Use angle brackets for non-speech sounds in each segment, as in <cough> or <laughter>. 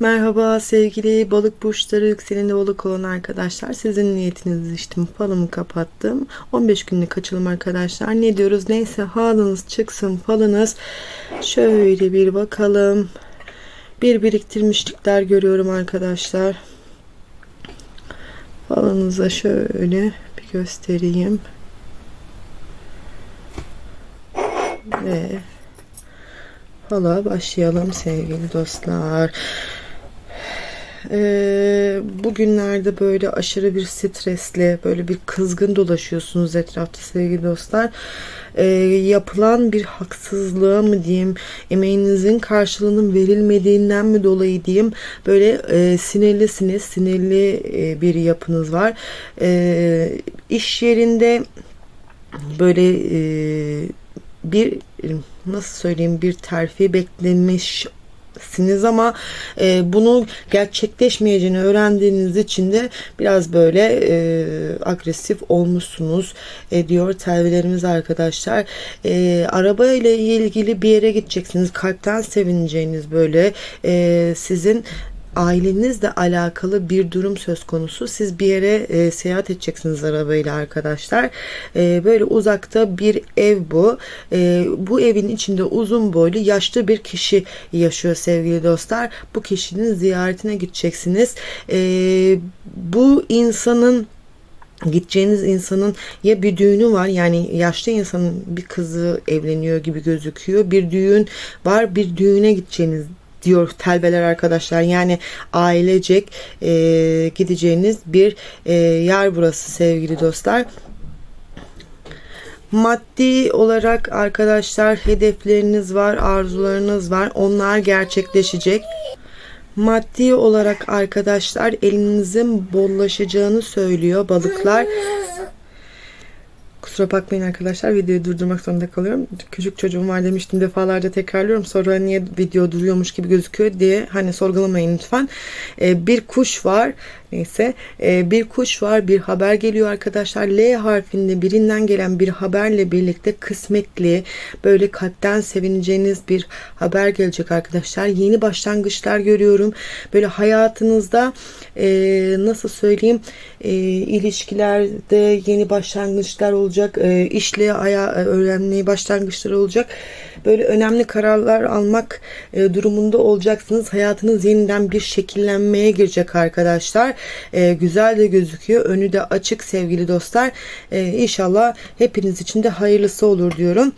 Merhaba sevgili balık burçları yükseleni balık olan arkadaşlar. Sizin niyetinizi içtim. Falımı kapattım. 15 günlük açılım arkadaşlar. Ne diyoruz? Neyse halınız çıksın falınız. Şöyle bir bakalım. Bir biriktirmişlikler görüyorum arkadaşlar. Falınıza şöyle bir göstereyim. Ve Hala başlayalım sevgili dostlar. Ee, bugünlerde böyle aşırı bir stresli, böyle bir kızgın dolaşıyorsunuz etrafta sevgili dostlar. Ee, yapılan bir haksızlığa mı diyeyim, emeğinizin karşılığının verilmediğinden mi dolayı diyeyim, böyle e, sinirlisiniz, sinirli e, bir yapınız var. E, iş yerinde böyle e, bir nasıl söyleyeyim bir terfi beklemiş siniz ama e, bunu gerçekleşmeyeceğini öğrendiğiniz için de biraz böyle e, agresif olmuşsunuz e, diyor telvilerimiz arkadaşlar. E, araba ile ilgili bir yere gideceksiniz. Kalpten sevineceğiniz böyle e, sizin ailenizle alakalı bir durum söz konusu. Siz bir yere e, seyahat edeceksiniz arabayla arkadaşlar. E, böyle uzakta bir ev bu. E, bu evin içinde uzun boylu yaşlı bir kişi yaşıyor sevgili dostlar. Bu kişinin ziyaretine gideceksiniz. E, bu insanın gideceğiniz insanın ya bir düğünü var yani yaşlı insanın bir kızı evleniyor gibi gözüküyor. Bir düğün var bir düğüne gideceğiniz diyor telbeler arkadaşlar. Yani ailecek e, gideceğiniz bir e, yer burası sevgili dostlar. Maddi olarak arkadaşlar hedefleriniz var, arzularınız var. Onlar gerçekleşecek. Maddi olarak arkadaşlar elinizin bollaşacağını söylüyor balıklar. Kusura bakmayın arkadaşlar videoyu durdurmak zorunda kalıyorum. Küçük çocuğum var demiştim defalarca tekrarlıyorum. Sonra niye video duruyormuş gibi gözüküyor diye hani sorgulamayın lütfen. Ee, bir kuş var. Neyse e, bir kuş var bir haber geliyor arkadaşlar. L harfinde birinden gelen bir haberle birlikte kısmetli böyle kalpten sevineceğiniz bir haber gelecek arkadaşlar. Yeni başlangıçlar görüyorum. Böyle hayatınızda e, nasıl söyleyeyim e, ilişkilerde yeni başlangıçlar olacak. E, işle aya öğrenmeye başlangıçlar olacak. Böyle önemli kararlar almak e, durumunda olacaksınız. Hayatınız yeniden bir şekillenmeye girecek arkadaşlar. E, güzel de gözüküyor. Önü de açık sevgili dostlar. E, inşallah hepiniz için de hayırlısı olur diyorum.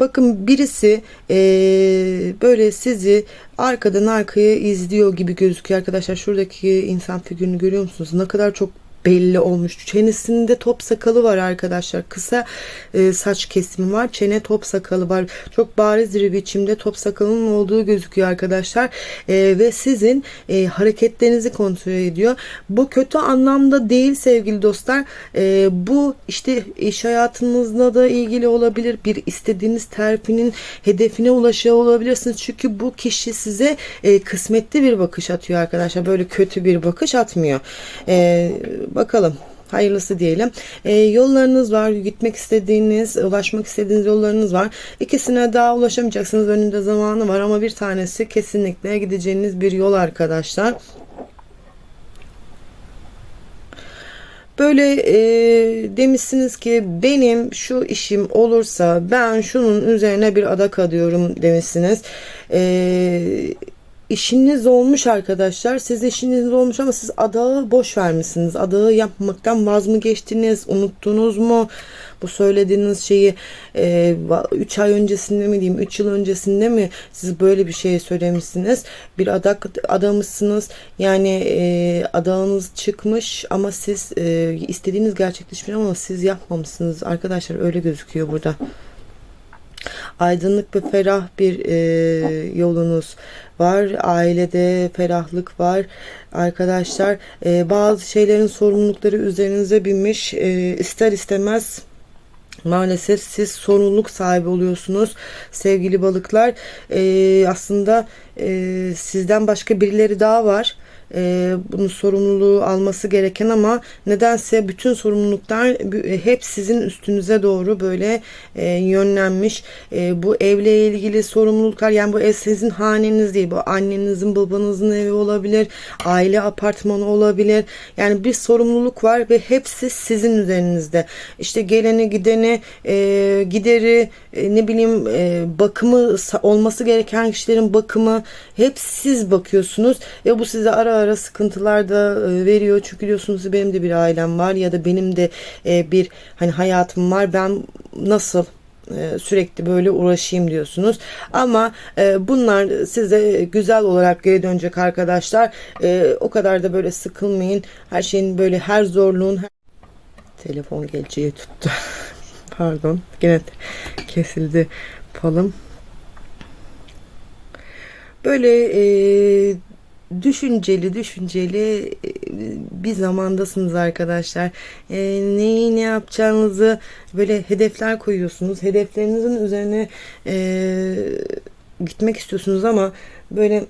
Bakın birisi e, böyle sizi arkadan arkaya izliyor gibi gözüküyor arkadaşlar. Şuradaki insan figürünü görüyor musunuz? Ne kadar çok belli olmuş. Çenesinde top sakalı var arkadaşlar. Kısa e, saç kesimi var. Çene top sakalı var. Çok bariz bir biçimde top sakalının olduğu gözüküyor arkadaşlar. E, ve sizin e, hareketlerinizi kontrol ediyor. Bu kötü anlamda değil sevgili dostlar. E, bu işte iş hayatınızla da ilgili olabilir. Bir istediğiniz terfinin hedefine ulaşıyor olabilirsiniz. Çünkü bu kişi size e, kısmetli bir bakış atıyor arkadaşlar. Böyle kötü bir bakış atmıyor. E, bakalım hayırlısı diyelim. E, yollarınız var. Gitmek istediğiniz, ulaşmak istediğiniz yollarınız var. İkisine daha ulaşamayacaksınız. Önünde zamanı var ama bir tanesi kesinlikle gideceğiniz bir yol arkadaşlar. Böyle e, demişsiniz ki benim şu işim olursa ben şunun üzerine bir adak adıyorum demişsiniz. Eee işiniz olmuş arkadaşlar. Siz işiniz olmuş ama siz adağı boş vermişsiniz. Adağı yapmaktan vaz mı geçtiniz? Unuttunuz mu? Bu söylediğiniz şeyi 3 e, ay öncesinde mi diyeyim 3 yıl öncesinde mi siz böyle bir şey söylemişsiniz bir adak adamışsınız yani e, adağınız çıkmış ama siz e, istediğiniz gerçekleşmiş ama siz yapmamışsınız arkadaşlar öyle gözüküyor burada aydınlık ve ferah bir e, yolunuz var. Ailede ferahlık var. Arkadaşlar e, bazı şeylerin sorumlulukları üzerinize binmiş. E, ister istemez Maalesef siz sorumluluk sahibi oluyorsunuz sevgili balıklar. E, aslında e, sizden başka birileri daha var e, bunun sorumluluğu alması gereken ama nedense bütün sorumluluklar hep sizin üstünüze doğru böyle e, yönlenmiş. E, bu evle ilgili sorumluluklar yani bu ev sizin haneniz değil. Bu annenizin babanızın evi olabilir. Aile apartmanı olabilir. Yani bir sorumluluk var ve hepsi sizin üzerinizde. İşte geleni gideni e, gideri e, ne bileyim e, bakımı olması gereken kişilerin bakımı hep siz bakıyorsunuz ve bu size ara ara sıkıntılar da e, veriyor. Çünkü biliyorsunuz benim de bir ailem var ya da benim de e, bir hani hayatım var. Ben nasıl e, sürekli böyle uğraşayım diyorsunuz. Ama bunlar size güzel olarak geri dönecek arkadaşlar. O kadar da böyle sıkılmayın. Her şeyin böyle her zorluğun her... telefon geleceği tuttu. <laughs> Pardon. Gene kesildi falım. Böyle e, düşünceli düşünceli e, bir zamandasınız arkadaşlar. E, neyi ne yapacağınızı böyle hedefler koyuyorsunuz. Hedeflerinizin üzerine e, gitmek istiyorsunuz ama böyle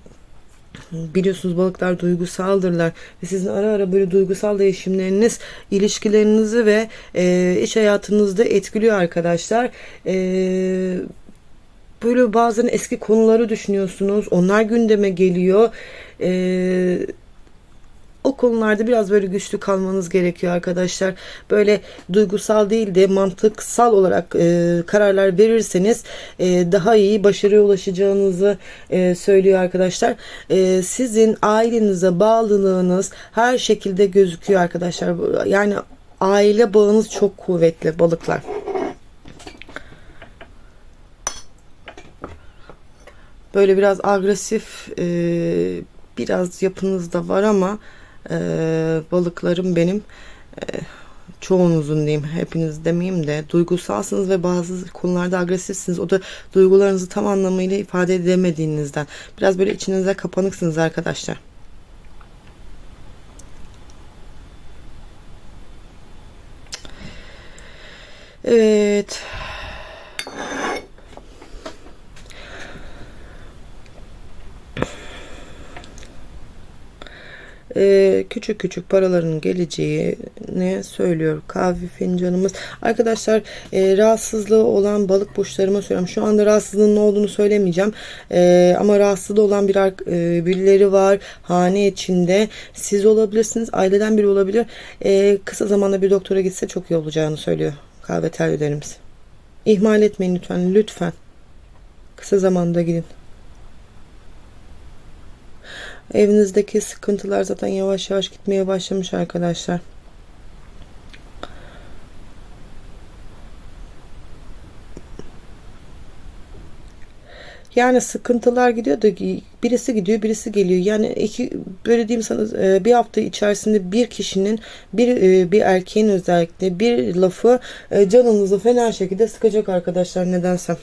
biliyorsunuz balıklar duygusaldırlar ve sizin ara ara böyle duygusal değişimleriniz ilişkilerinizi ve e, iş hayatınızda etkiliyor arkadaşlar. E, böyle bazen eski konuları düşünüyorsunuz. Onlar gündeme geliyor. Ee, o konularda biraz böyle güçlü kalmanız gerekiyor arkadaşlar. Böyle duygusal değil de mantıksal olarak e, kararlar verirseniz e, daha iyi başarıya ulaşacağınızı e, söylüyor arkadaşlar. E, sizin ailenize bağlılığınız her şekilde gözüküyor arkadaşlar. Yani aile bağınız çok kuvvetli balıklar. Böyle biraz agresif e, biraz yapınız da var ama e, balıklarım benim e, çoğunuzun diyeyim hepiniz demeyeyim de duygusalsınız ve bazı konularda agresifsiniz. O da duygularınızı tam anlamıyla ifade edemediğinizden. Biraz böyle içinize kapanıksınız arkadaşlar. Evet. Ee, küçük küçük paraların geleceğini söylüyor kahve fincanımız. Arkadaşlar e, rahatsızlığı olan balık burçlarıma söylüyorum. Şu anda rahatsızlığın ne olduğunu söylemeyeceğim. E, ama rahatsızlığı olan bir e, birileri var hane içinde. Siz olabilirsiniz. Aileden biri olabilir. E, kısa zamanda bir doktora gitse çok iyi olacağını söylüyor kahve terlilerimiz. İhmal etmeyin lütfen. Lütfen. Kısa zamanda gidin. Evinizdeki sıkıntılar zaten yavaş yavaş gitmeye başlamış arkadaşlar. Yani sıkıntılar gidiyor da birisi gidiyor birisi geliyor. Yani iki böyle diyeyim sana e, bir hafta içerisinde bir kişinin bir e, bir erkeğin özellikle bir lafı e, canınızı fena şekilde sıkacak arkadaşlar nedense.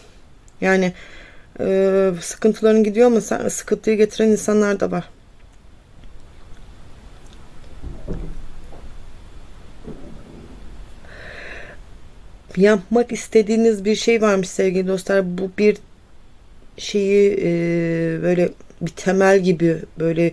Yani sıkıntıların gidiyor ama sıkıntıyı getiren insanlar da var. Yapmak istediğiniz bir şey varmış sevgili dostlar. Bu bir şeyi e, böyle bir temel gibi böyle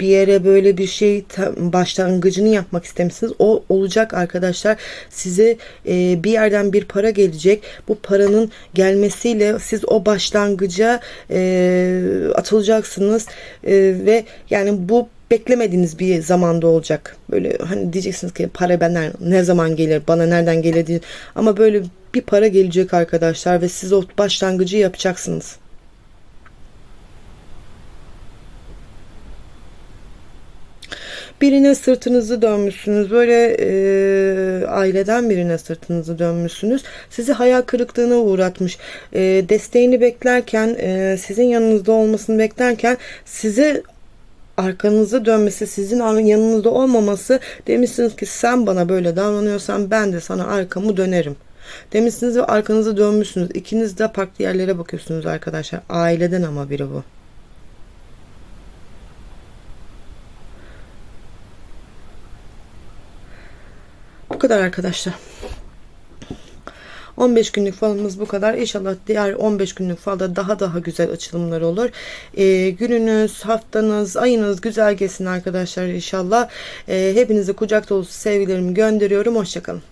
bir yere böyle bir şey başlangıcını yapmak istemişsiniz. O olacak arkadaşlar. Size e, bir yerden bir para gelecek. Bu paranın gelmesiyle siz o başlangıca e, atılacaksınız. E, ve yani bu beklemediğiniz bir zamanda olacak. Böyle hani diyeceksiniz ki para benden ne zaman gelir, bana nereden gelir diye. Ama böyle bir para gelecek arkadaşlar ve siz o başlangıcı yapacaksınız. birine sırtınızı dönmüşsünüz. Böyle e, aileden birine sırtınızı dönmüşsünüz. Sizi hayal kırıklığına uğratmış. E, desteğini beklerken, e, sizin yanınızda olmasını beklerken size arkanızı dönmesi, sizin yanınızda olmaması demişsiniz ki sen bana böyle davranıyorsan ben de sana arkamı dönerim. Demişsiniz ve arkanızı dönmüşsünüz. İkiniz de farklı yerlere bakıyorsunuz arkadaşlar. Aileden ama biri bu. Bu kadar arkadaşlar. 15 günlük falımız bu kadar. İnşallah diğer 15 günlük falda daha daha güzel açılımlar olur. Ee, gününüz, haftanız, ayınız güzel geçsin arkadaşlar inşallah. Ee, hepinize kucak dolusu sevgilerimi gönderiyorum. Hoşçakalın.